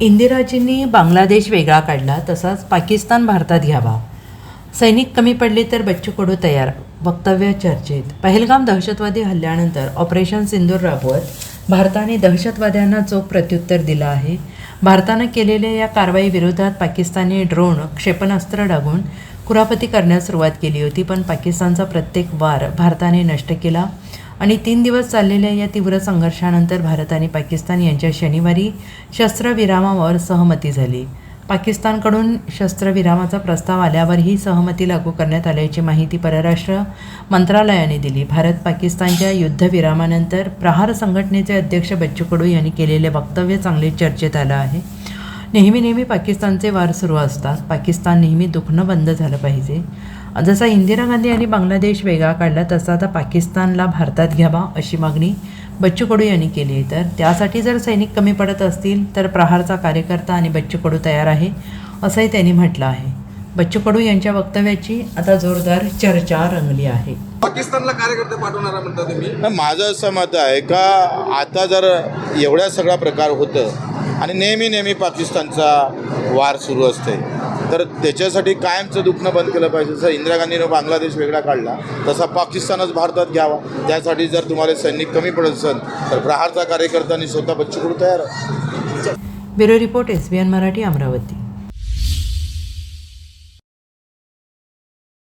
इंदिराजींनी बांगलादेश वेगळा काढला तसाच पाकिस्तान भारतात घ्यावा. सैनिक कमी पडले तर बच्चू कडू तयार वक्तव्य चर्चेत. पहलगाम दहशतवादी हल्ल्यानंतर ऑपरेशन सिंदूर राबवत भारताने दहशतवाद्यांना चोख प्रत्युत्तर दिलं आहे. भारतानं केलेल्या या कारवाईविरोधात पाकिस्तानी ड्रोन क्षेपणास्त्र डागून कुरापती करण्यास सुरुवात केली होती पण पाकिस्तानचा प्रत्येक वार भारताने नष्ट केला आणि तीन दिवस चाललेल्या या तीव्र संघर्षानंतर भारत आणि पाकिस्तान यांच्या शनिवारी शस्त्रविरामावर सहमती झाली. पाकिस्तानकडून शस्त्रविरामाचा प्रस्ताव आल्यावर ही सहमती लागू करण्यात आल्याची माहिती परराष्ट्र मंत्रालयाने दिली. भारत पाकिस्तानच्या युद्धविरामानंतर प्रहार संघटनेचे अध्यक्ष बच्चू कडू यांनी केलेले वक्तव्य चांगले चर्चेत आलं आहे. नेहमी नेहमी पाकिस्तानचे वार सुरू असतात. पाकिस्तान नेहमी दुखणं बंद झालं पाहिजे. जसा इंदिरा गांधी यांनी बांगलादेश वेगळा काढला तसा आता पाकिस्तानला भारतात घ्यावा अशी मागणी बच्चू कडू यांनी केली तर त्यासाठी जर सैनिक कमी पडत असतील तर प्रहारचा कार्यकर्ता आणि बच्चू कडू तयार आहे असंही त्यांनी म्हटलं आहे. बच्चू कडू यांच्या वक्तव्याची आता जोरदार चर्चा रंगली आहे. पाकिस्तानला कार्यकर्ते पाठवणारा म्हणता तुम्ही? माझं असं मत आहे का आता जर एवढ्या सगळा प्रकार होतं आणि नेहमी नेहमी पाकिस्तानचा वार सुरू असते तर त्याच्यासाठी कायमचं दुखणं बंद केलं पाहिजे. जसं इंदिरा गांधीनं बांगलादेश वेगळा काढला तसा पाकिस्तानच भारतात घ्यावा. त्यासाठी जर तुम्हाला सैनिक कमी पडत असेल तर प्रहारचा कार्यकर्त्यांनी स्वतः बच्चूकडू तयार bureau report S B N Marathi Amravati.